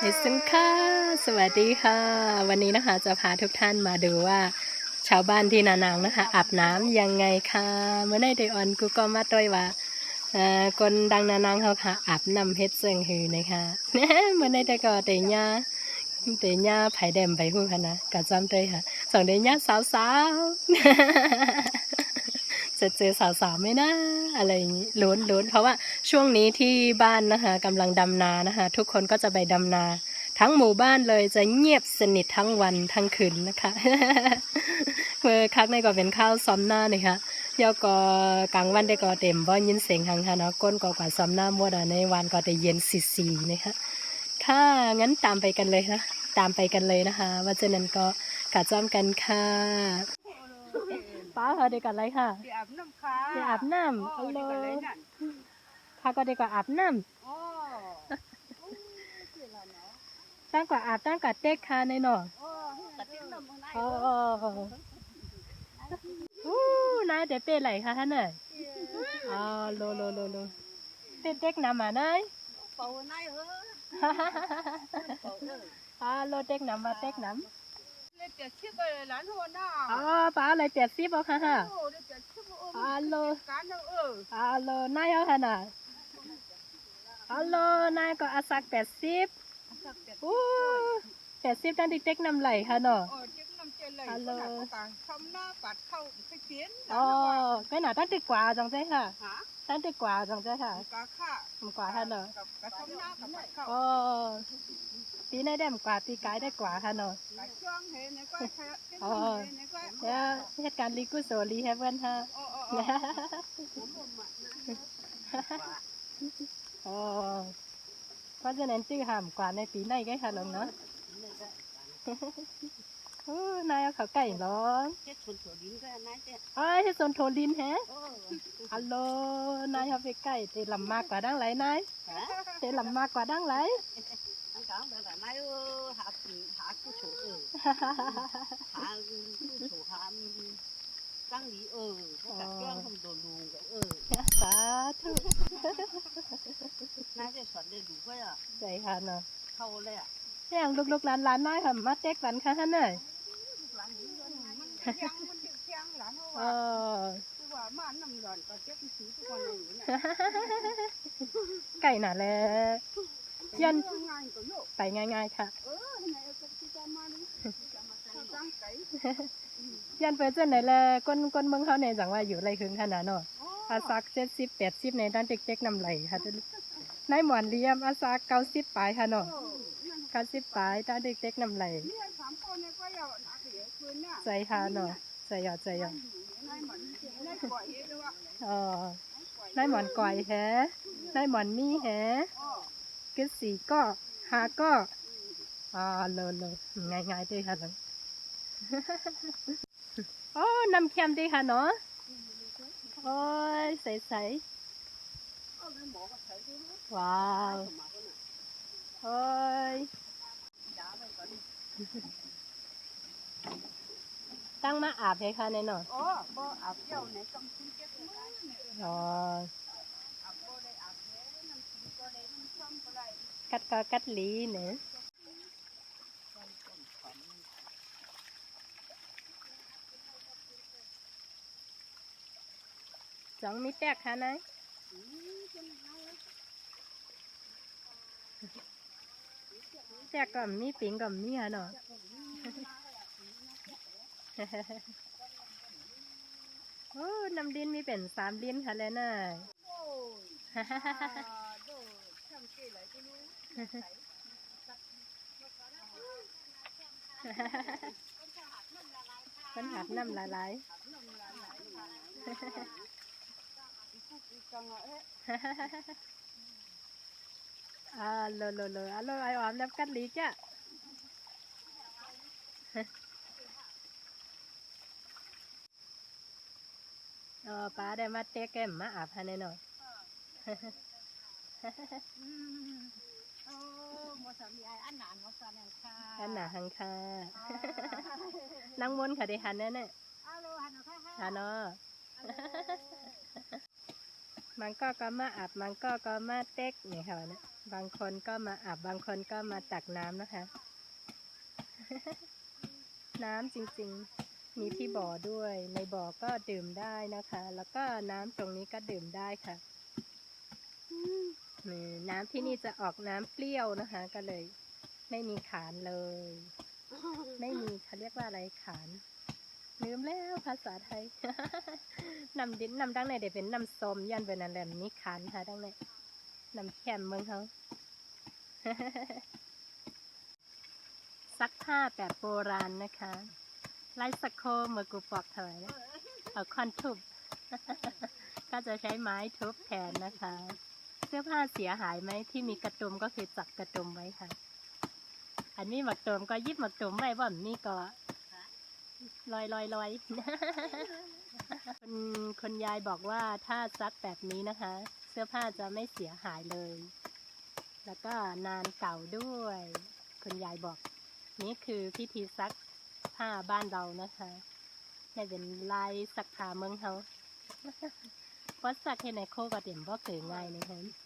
เอซันค่ะ สวัสดีค่ะ วันนี้นะคะจะพาทุกท่านมาดูว่า ชาวบ้านที่นานางนะคะ อาบน้ำยังไงค่ะเมื่อได้เดออนกูก็มาด้วยว่าคนดังนานางเขาค่ะอาบน้ำเฮ็ดเซิงหือนะคะเมื่อได้แต่ก็เตญ่าเตญ่าไผ่แดมไผ่หูค่ะนะก็จำได้ค่ะสองเตญ่าสาวๆ จะเจอสาวๆไหมนะอะไรอย่างนี้ลุ้นลุ้นเพราะว่าช่วงนี้ที่บ้านนะคะกำลังดำนานะคะ ทุกคนก็จะไปดำนา ทั้งหมู่บ้านเลยจะเงียบสนิททั้งวันทั้งคืนนะคะเมื่อคักในก็เป็นข้าวซ้อมหน้านี่ค่ะยอก็กลางวันได้ก็เต็มบ่ยินเสียงหังค่ะเนาะก้นก็กว่าซ้อมหน้ามดอะในวันก็ได้เย็นสีสีนะคะค่ะงั้นตามไปกันเลยนะตามไปกันเลยนะคะ ว่าจนั้นก็กะจ้อมกันค่ะ ป้าเขาเด็กกันเลยค่ะ đi ẩm năm khá ไปอาบน้ำ Ồ, เอา đi เล còn ย lấy nạn ข้าก็เด็กก็อาบน้ Ồ. Ồ, chỉ là nó ำตั้งกว่าอาบตั้งกว่าเต็กค่ะในหนอ Ồ, cả tiếng nằm hôm nay อ๋ออู้นายเดี๋ยวเป็นไรคะท่านเอ๋ยอ๋อโลโลโลโลเป็นเด็กนำมาเนย Bầu hôm nay ơ Bầu ơ อ๋อโลเด็กนำมาเด็กน Lên tiệc chiếc rồi lán hồn ำอ๋อ nào ป้าอะไรเปรียบซิบเอาค่ะฮะ Ồ, lên tiệc chiếc ôm À, lô. Cá đâu ơ อ๋อโลนายเอาค่ะน่ะอ๋อโลนายก็อาศักแปดสิบ Sạc tiệc อู้แปดสิบตั้งเด็กๆนำไหลค่ะเนาะ Ồ, chiếc năm trên lầy À, Có lô. là có cả không na bạt khâu cái tiếng อ๋อก็หนาตั้งแต่กว่าจังใช่ค่ะ Hả? ตั้งแต่กว่าจังใช่ค่ะ Cá khạ กว่าค่ะเนาะ Cả cá không na cả bạt khâu อ๋อ ปีนี้ได้มกว่าปีกายได้กว่าค่ะเนาะ Cá chuông thế này coi khá Cái Ờ. năm thế này coi แล้วเหตุการณ์ลีกุโสลีแฮเวนฮะ Ồ, ồ, ồ Ủa, mà mà nè. อ๋อเพราะฉะนั้นจื้อห้ามกว่าในปีในไงค่ะลงเนาะโอ้นายเอาเขาไก่ร้อง Chết chuồn chuồn dính cái này thế เอ้ยโซนโทลินแฮะฮัลโหลนายเอาไปไก่เตลำมากกว่าดังไรนายเตลำมากกว่าดังไร 长得咱那有还还不错哦，还不错还长得哦，我感觉他们都弄个哦。สาธุน่าจะสอนได้ดูก็อะใจค่ะเนาะเข้าเลยอะแจ้งลูกๆหลานๆน้อยค่ะมาเต็กกันค่ะท่านเอ้ยหลานนี้มันยังมันยังแจ้งหลานเขาว่าคือว่ามานำหลอนก็เจ๊กสีทุกคนเลยไก่หนาแล้ chú ta mà đi sao tăng cái ยันเปิดเส้นไหนละก้นก้นเมืองเขาเนี่ยจังว่าอยู่ไรคืนขนาดเนาะอาซักเจ็ดสิบแปดสิบในด้านเด็กๆนำไหลค่ะนายหมอนเลียมอาซักเก้าสิบปลายค่ะเนาะเก้าสิบปลายด้านเด็กๆนำไหลนี่สามคนเต็กนักเหลใจค่ะเนาะใจหยอดใจหยอดนายหมอนก่อยแฮนายหมอนมีแฮ กึศสีก็หาก็อ่าเลอเลอง่ายๆด้วยค่ะเลยโอ้น้ำเค็มด้วยค่ะเนาะโอ้ยใสเออหมอก็ใช้ด้วยนะๆว้าวหมาก็น่ะโอ้ยยาไปก่อนตั้งมาอาบให้ค่ะแน่นอนอ๋อบ่อาบเยี่ยวในกำคุณเจ็บมือเนี่ยอ๋อ อาบบ่ได้อาบแท้น้ำกินก็ได้น้ำซ้ำก็ กัดก็กัดหลีเนะสองมีแตกค่ะนายอืมเป็นไงแตกก็มีปิงก็มีค่ะเนาะโอ้น้ำดินมีเป็นสามดินค่ะแล้วน่ะ โอ้ยอ่าโดทำเกไหลก็รู้ มันหักน้ำละลายน้ำลายไหลาอีกุกอีกังอะเอ๊ะอ่าโลโลโลอะโลไอออมน้ำกัดหลีจ้ะเออป้าได้มาเตะแก้มมาอาบให้แน่อนอืม โอ้หมอสามีไอ้อันหนานหมอสามีค่ะอันหนาหังค่ะอ่านั่งมนต์ค่ะได้หันแน่แน่ฮัลโหลฮัลโหลค่ะๆค่ะเนาะมันก็ก็มาอาบมันก็ก็มาเต็กนี่ค่ะวันนี้อบางคนก็มาอาบบางคนก็มาตักน้ำนะคะ น้ำจริงๆ มีที่บ่อด้วย ในบ่อก็ดื่มได้นะคะ แล้วก็น้ำตรงนี้ก็ดื่มได้ค่ะนี่ น้ำที่นี่จะออกน้ำเปรี้ยวนะคะ ก็เลย ไม่มีขานเลย ไม่มีเขาเรียกว่าอะไรขานลืมแล้วภาษาไทยนำดินนำดังในเดี๋ยวเป็นน้ำส้มยันเป็นอะไรแบบนี้ขานค่ะดังในน้ำแข็มเมืองเขาซักผ้าแบบโบราณนะคะไลสโคเมื่อกูปอกเถอยเอาคอนทุบ ก็จะใช้ไม้ทุบแทนนะคะ สื้อผ้าเสียหายไหมที่มีกระดุมก็คือจับกระดุมไว้ค่ะ อันนี้หมักตุมก็ยิบหมักตุมไว้บ่อนนี่ก็ลอยลอยลอยคุณคุณยายบอกว่าถ้าซักแบบนี้นะคะ เสื้อผ้าจะไม่เสียหายเลย แล้วก็นานเก่าด้วย คุณยายบอก นี่คือพิธีซักผ้าบ้านเรานะคะนี่เป็นลายซักผ้าเมืองเขาเพราะซักให้ในโคก็เต็มบ่เกิง่ายนะคะ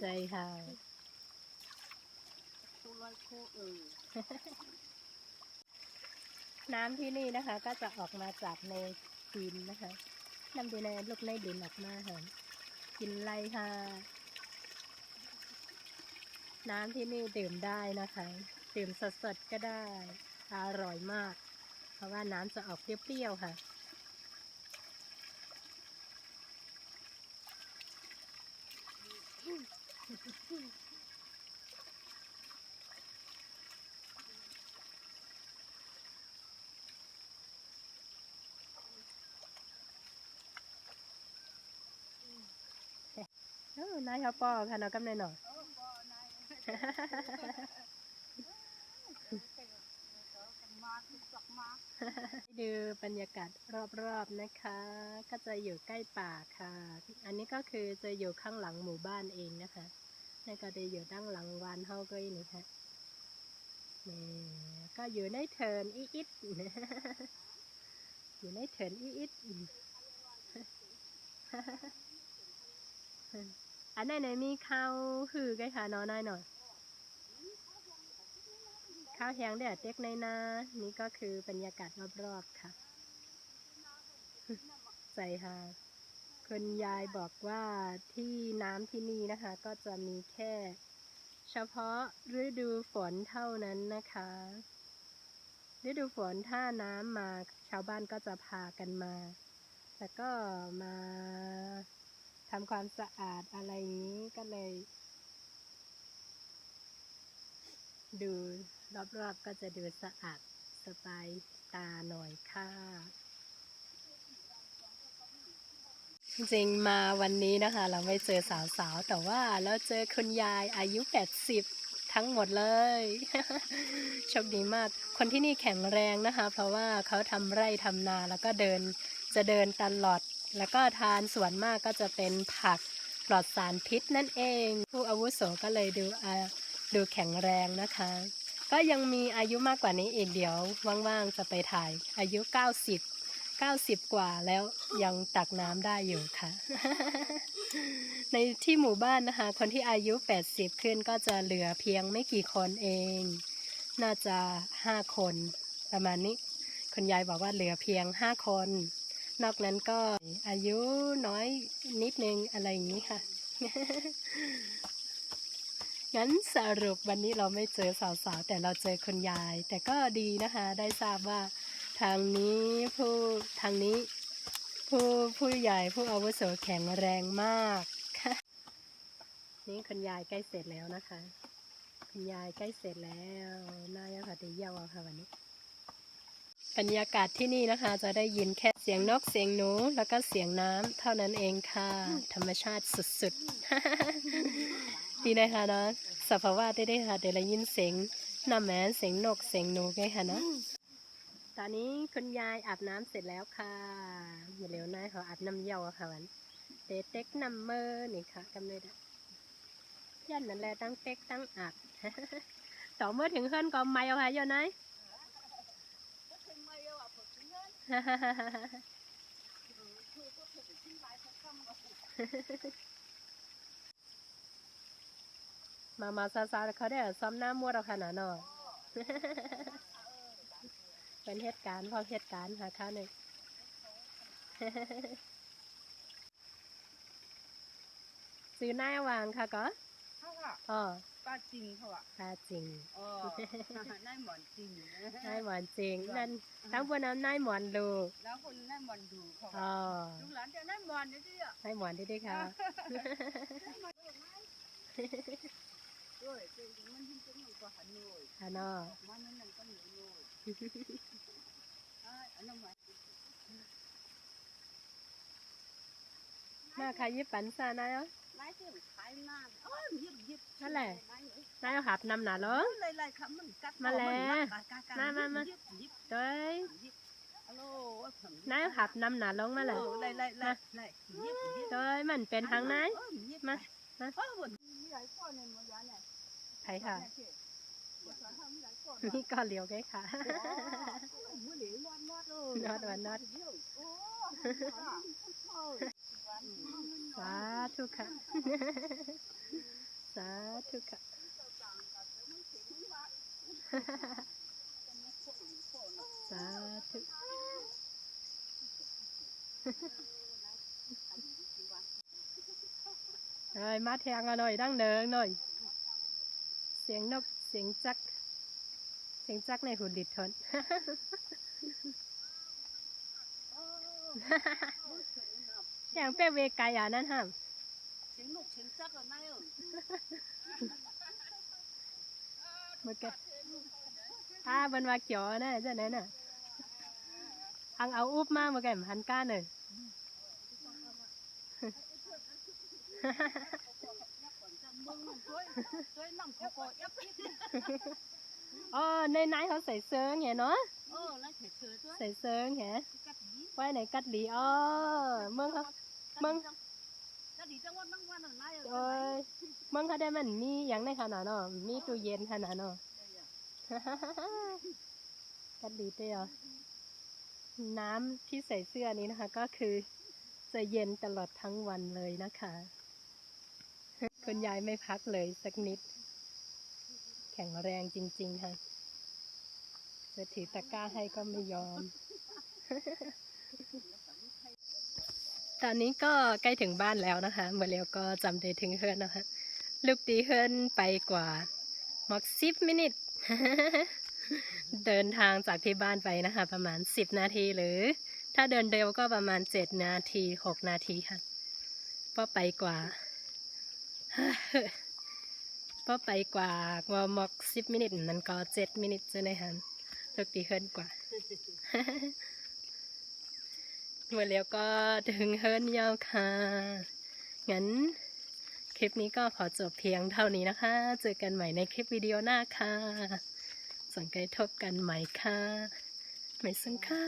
ใช่ค่ะ tôi loay khô ừ น้ำที่นี่นะคะ ก็จะออกมาจากในดินนะคะ น้ำดินในลูกในดินออกมาเห็นกินไรค่ะ น้ำที่นี่ดื่มได้นะคะดื่มสดๆก็ได้ อร่อยมาก เพราะว่าน้ำจะออกเปรี้ยวๆค่ะ นายเขาปอค่ะเนาะกำเนิดหน่อยให้ดูบรรยากาศรอบๆนะคะ ก็จะอยู่ใกล้ป่าค่ะ อันนี้ก็คือจะอยู่ข้างหลังหมู่บ้านเองนะคะนี่ก็จะอยู่ด้านหลังวานเฮาก็อีนี่ค่ะนี่ก็อยู่ในเทิร์นอีอิดอยู่ในเทิร์นอีอิด อันไหนไหนมีข้าวหือไกค่ะเน้อยหน่อยข้าวแห้งแดดเด็กในนานี่ก็คือบรรยากาศรอบๆค่ะใส่ค่ะคุณยายบอกว่าที่น้ำที่นี่นะคะ ก็จะมีแค่ เฉพาะฤดูฝนเท่านั้นนะคะ ฤดูฝนถ้าน้ำมาชาวบ้านก็จะพากันมา แล้วก็มา ทำความสะอาดอะไรอย่างนี้ก็เลย ดูรอบๆก็จะดูสะอาดสบายตาหน่อยค่ะ จริงมาวันนี้นะคะ เราไม่เจอสาวๆ แต่ว่าเราเจอคุณยายอายุ 80 ทั้งหมดเลย โชคดีมาก คนที่นี่แข็งแรงนะคะ เพราะว่าเขาทำไร่ทำนาแล้วก็เดินจะเดินตลอด แล้วก็ทานส่วนมากก็จะเป็นผักปลอดสารพิษนั่นเอง ผู้อาวุโสก็เลยดูดูแข็งแรงนะคะ ก็ยังมีอายุมากกว่านี้อีกเดี๋ยวว่างๆจะไปถ่าย อายุ 90 90 กว่าแล้วยังตักน้ำได้อยู่ค่ะ ในที่หมู่บ้านนะคะ คนที่อายุ 80 ขึ้นก็จะเหลือเพียงไม่กี่คนเอง น่าจะ 5 คนประมาณนี้ คุณยายบอกว่าเหลือเพียง 5 คน นอกนั้นก็อายุน้อยนิดนึงอะไรอย่างนี้ค่ะ งั้นสรุปวันนี้เราไม่เจอสาวๆ แต่เราเจอคุณยาย แต่ก็ดีนะคะ ได้ทราบว่าทางนี้ผู้ทางนี้ ผู้ผู้ใหญ่ผู้อาวุโสแข็งแรงมากค่ะ นี่คุณยายใกล้เสร็จแล้วนะคะ คุณยายใกล้เสร็จแล้วน่าจะพอดีเยี่ยมค่ะวันนี้ รรยากาศที่นี่นะคะ จะได้ยินแค่เสียงนกเสียงหนูแล้วก็เสียงน้ำเท่านั้นเองค่ะ ธรรมชาติสุดๆ ดีนะคะเนาะสภาวะได้ได้ค่ะ เดี๋ยวเรายินเสียงน้ำแมนเสียงนกเสียงหนูไงค่ะเนาะตอนนี้คุณยายอาบน้ำเสร็จแล้วค่ะอย่าเร็วนายเขาอาบน้ำเยี่ยวอะค่ะวันเตเต็กน้ำเมอร์นี่ค่ะกำเนิดอะยันนั่นแหละตั้งเต็กตั้งอาบต่อเมื่อถึงเฮือนก็ไม่เอาค่ะโยนาย มามาซาซาเขาได้ซ้อมหน้ามวดเอาขนาดเนาะเป็นเหตุการณ์พอเหตุการณ์ค่ะข้าวหนึ่งซื้อหน้าวางค่ะก็ không ạ อ๋อ ba trình không ạ ตาจริง ờ nay mòn trình นายหมอนจริงนั่นทั้งบนน้ำนายหมอนลูกแล้วคน nay mòn đủ không อ๋อ ạ ลูกหลานจะ nay mòn đấy chứ ạ นายหมอนที่ได้ค่ะ rồi thì mình hin chúng mình có hẳn rồi ค่ะเนาะ mà nó nằm có nhiều rồi ai ở đâu mà มาค่ะยิบปันซานายเอ้ย lái cái thái nan ôi giết giết Nó lẻ. lái nữa นายเอาหับนำหนาล้อ lại lại khắm mình cắt Mà bỏ lẻ. mình cắt, cắt, cắt, Mà, mà, giết, mà. giết, giết, เด้ย giết. alo ôi, phẩm นายเอาหับนำหนาลงมาเลย Ờ, lại lại lại lại giết giết เด้ยมันเป็ นทางไหน Ơ, giết Mà, này. mà. Ơ, buồn. Như vậy con này một giá này. ใครค่ะ Con này kìa. Một giá không, như vậy con นี่ này. ก็เหลียวแกค่ะ Ồ, ôi, mới để loát loát rồi. Loát, สาธุค่ะ สาธุค่ะ สาธุเอ้ยมาแทงเอาหน่อยดังเดิงหน่อย เสียงนก เสียงจัก เสียงจักในหุ่นดิดทน เสียงเป้เวกายานั่นห้าม Chính lục, chính chắc là nay ở. เมื่อกี้อ่าบนว่าเขียวนะเจ้าไหนน่ะอังเอาอุบมาเมื่อกี้หันก้านเลย Mừng mừng cưới. Cưới nằm có có ép ít. อ๋อในไหนเขาใส่เซิงไงเนาะ Ờ, lại phải chơi thôi. ใส่เซิงไง Cắt dí. ไว้ในกัดหลีอ๋อเมืองเขา Cắt Mừng. dí trong- cắt dí trong quan- quan ở nay ở โอ้ยเมืองเขาได้มันมีอย่างในขนาดเนาะมีตู้เย็นขนาดเนาะ đây à. กัดหลีเตียวน้ำที่ใส่เสื้อนี้นะคะ ก็คือจะเย็นตลอดทั้งวันเลยนะคะคุณยายไม่พักเลยสักนิด แข็งแรงจริง ๆ ค่ะ จะถือตะกร้าให้ก็ไม่ยอม ตอนนี้ก็ใกล้ถึงบ้านแล้วนะคะเมื่อเร็วก็จำได้ถึงเฮือนนะคะ ลูกตีเฮือนไปกว่ามกสิบมินิทเดินทางจากที่บ้านไปนะคะ ประมาณสิบนาทีหรือ ถ้าเดินเร็วก็ประมาณเจ็ดนาทีหกนาทีค่ะก็ไปกว่าก็ไปกว่าว่ามักสิบมินิทนั้นก็เจ็ดมินิทจะได้หันลูกตีเฮือนกว่า มาแล้วก็ถึงเฮิร์นยาวค่ะ งั้นคลิปนี้ก็ขอจบเพียงเท่านี้นะคะ เจอกันใหม่ในคลิปวิดีโอหน้าค่ะสังเกตทบกันใหม่ค่ะไม่สังค่ะ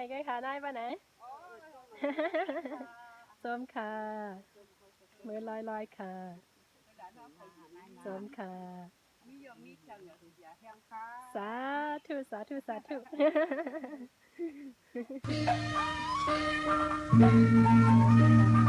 Đang vừa có rượu. ไหนกันคะได้ปะไหนส้มค่ะมือลอยลอยๆค่ะส้มค่ะ Mi giờ mi chẳng ở nhà hang khá. สาธุสาธุสาธุ Hãy subscribe